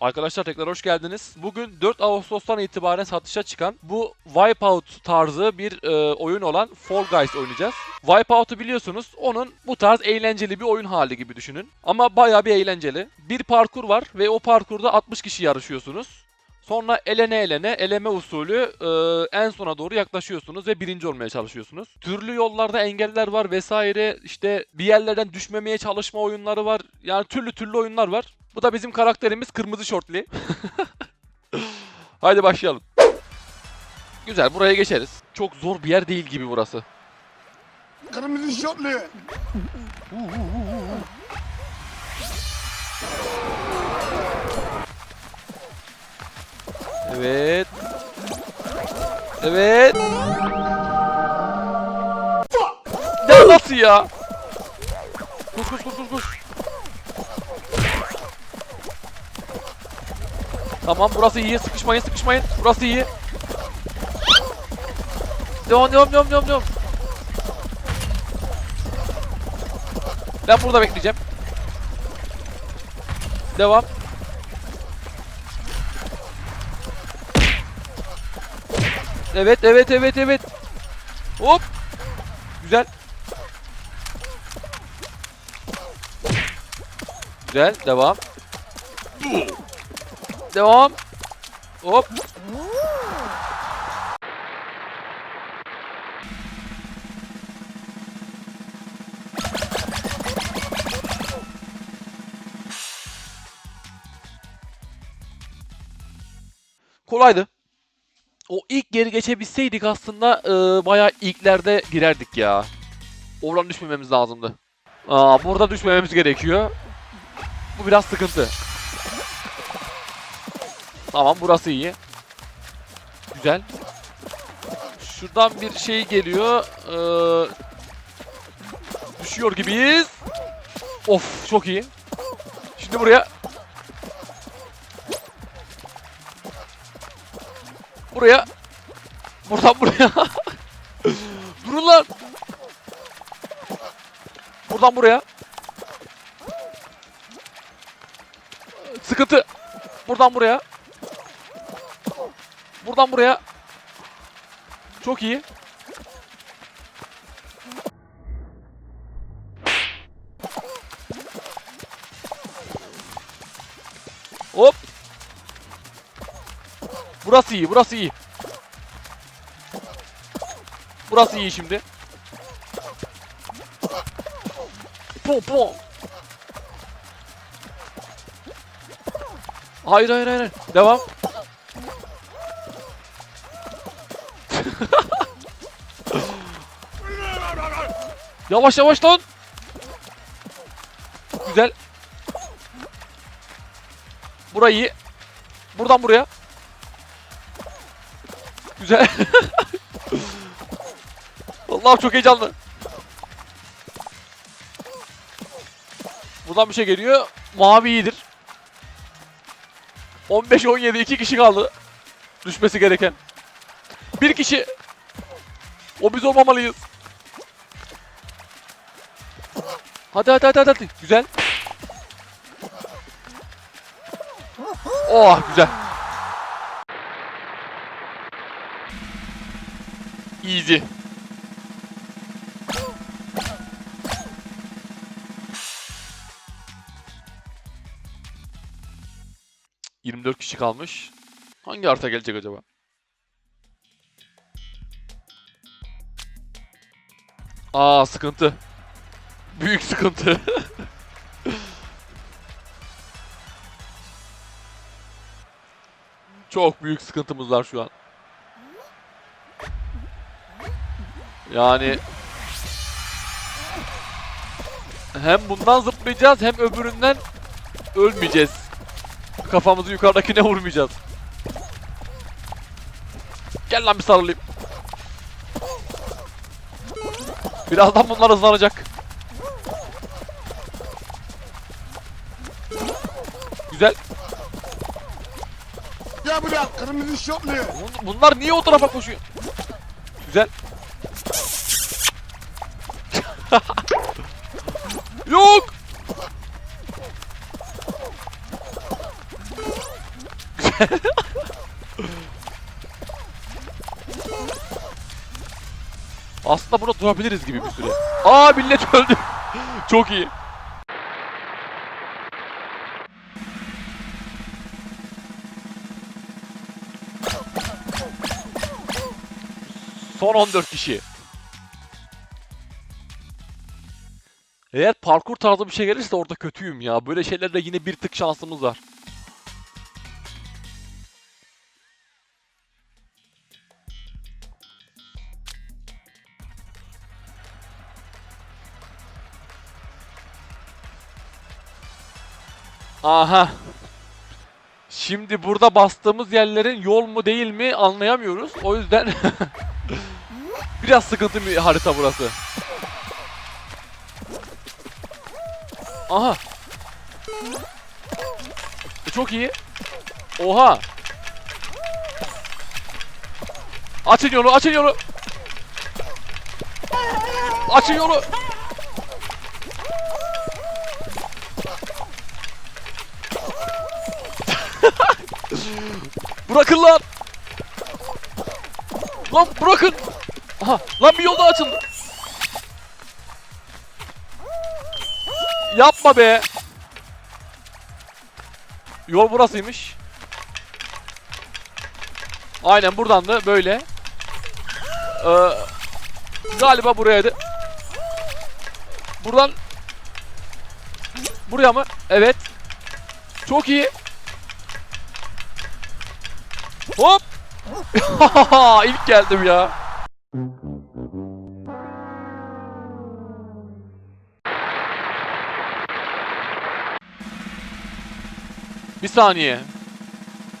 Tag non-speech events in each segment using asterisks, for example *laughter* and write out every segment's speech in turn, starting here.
Arkadaşlar tekrar hoş geldiniz. Bugün 4 Ağustos'tan itibaren satışa çıkan bu Wipeout tarzı bir e, oyun olan Fall Guys oynayacağız. Wipeout'u biliyorsunuz. Onun bu tarz eğlenceli bir oyun hali gibi düşünün. Ama bayağı bir eğlenceli. Bir parkur var ve o parkurda 60 kişi yarışıyorsunuz. Sonra elene elene eleme usulü e, en sona doğru yaklaşıyorsunuz ve birinci olmaya çalışıyorsunuz. Türlü yollarda engeller var vesaire işte bir yerlerden düşmemeye çalışma oyunları var. Yani türlü türlü oyunlar var. Bu da bizim karakterimiz kırmızı şortli. Haydi başlayalım. Güzel buraya geçeriz. Çok zor bir yer değil gibi burası. Kırmızı şortlu. Evet. Evet. Ya nasıl ya? Koş koş koş koş koş. Tamam burası iyi. Sıkışmayın sıkışmayın. Burası iyi. Devam devam devam devam devam. Ben burada bekleyeceğim. Devam. Evet evet evet evet. Hop. Güzel. Güzel devam. Devam. Hop. Kolaydı. O ilk geri geçebilseydik aslında e, bayağı ilklerde girerdik ya. Oradan düşmememiz lazımdı. Aa, burada düşmememiz gerekiyor. Bu biraz sıkıntı. Tamam burası iyi. Güzel. Şuradan bir şey geliyor. Ee, düşüyor gibiyiz. Of çok iyi. Şimdi buraya. Buraya. Buradan buraya. *laughs* Durun lan. Buradan buraya. Sıkıntı. Buradan buraya. Buradan buraya. Çok iyi. Hop. Burası iyi, burası iyi. Burası iyi şimdi. Pom pom. Hayır hayır hayır. Devam. *laughs* yavaş yavaş lan. Güzel. Burayı. Buradan buraya. Güzel. *laughs* Allah'ım çok heyecanlı. Buradan bir şey geliyor. Mavi iyidir. 15-17 iki kişi kaldı. Düşmesi gereken. Bir kişi. O biz olmamalıyız. Hadi hadi hadi hadi. Güzel. Oh güzel. Easy. Cık, 24 kişi kalmış. Hangi harita gelecek acaba? Aa sıkıntı. Büyük sıkıntı. *laughs* Çok büyük sıkıntımız var şu an. Yani hem bundan zıplayacağız hem öbüründen ölmeyeceğiz. Kafamızı yukarıdakine vurmayacağız. Gel lan bir sarılayım. Birazdan bunlar hızlanacak. Güzel. Ya bırak kırmızı şortlu. Bun- Bunlar niye o tarafa koşuyor? Güzel. *laughs* Yok. *laughs* Aslında burada durabiliriz gibi bir süre. Aa millet öldü. *laughs* Çok iyi. Son 14 kişi. Eğer parkur tarzı bir şey gelirse orada kötüyüm ya. Böyle şeylerde yine bir tık şansımız var. Aha. Şimdi burada bastığımız yerlerin yol mu değil mi anlayamıyoruz. O yüzden *laughs* biraz sıkıntı bir harita burası. Aha. E, Çok iyi. Oha. Açın yolu, açın yolu. Açın yolu. Bırakın lan. Lan bırakın. Aha lan bir yol daha açıldı. Yapma be. Yol burasıymış. Aynen buradan da böyle. Ee, galiba burayaydı. Buradan Buraya mı? Evet. Çok iyi. Hop! *laughs* İlk geldim ya. Bir saniye.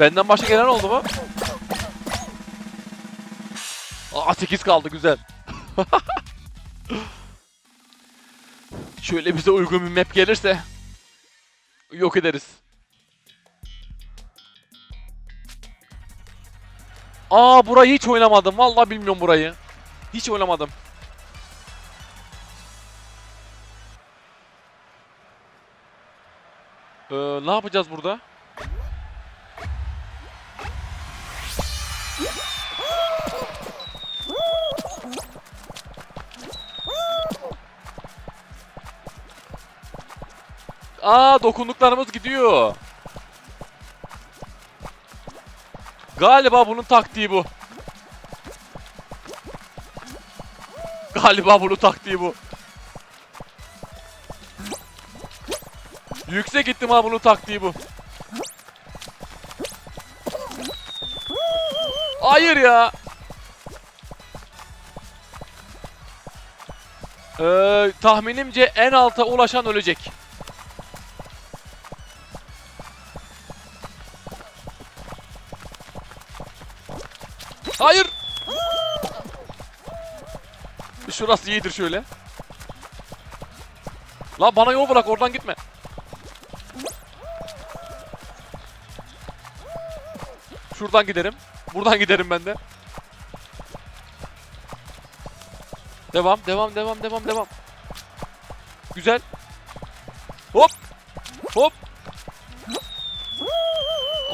Benden başka gelen oldu mu? Aa 8 kaldı güzel. *laughs* Şöyle bize uygun bir map gelirse yok ederiz. Aa burayı hiç oynamadım. Vallahi bilmiyorum burayı. Hiç oynamadım. Ee, ne yapacağız burada? Aa dokunduklarımız gidiyor. Galiba bunun taktiği bu. Galiba bunun taktiği bu. Yüksek ihtimal bunun taktiği bu. Hayır ya. Ee, tahminimce en alta ulaşan ölecek. Şurası iyidir şöyle. La bana yol bırak oradan gitme. Şuradan giderim. Buradan giderim ben de. Devam, devam, devam, devam, devam. Güzel. Hop. Hop.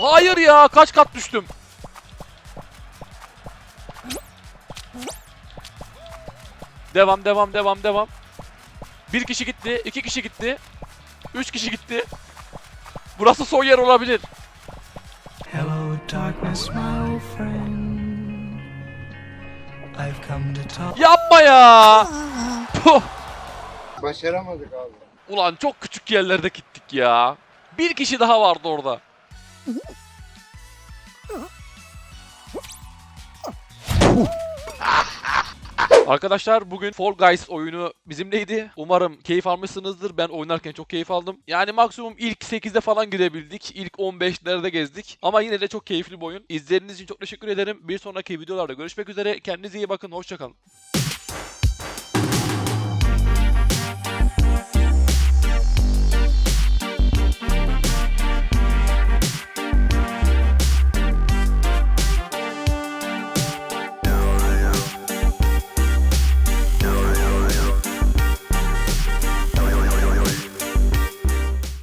Hayır ya, kaç kat düştüm. Devam, devam, devam, devam. Bir kişi gitti, iki kişi gitti. Üç kişi gitti. Burası son yer olabilir. Hello, darkness, my old friend. I've come to talk. Yapma ya. Puh. Başaramadık abi. Ulan çok küçük yerlerde gittik ya. Bir kişi daha vardı orada. Arkadaşlar bugün Fall Guys oyunu bizimleydi. Umarım keyif almışsınızdır. Ben oynarken çok keyif aldım. Yani maksimum ilk 8'de falan gidebildik. İlk 15'lerde gezdik. Ama yine de çok keyifli bir oyun. İzlediğiniz için çok teşekkür ederim. Bir sonraki videolarda görüşmek üzere. Kendinize iyi bakın. Hoşçakalın.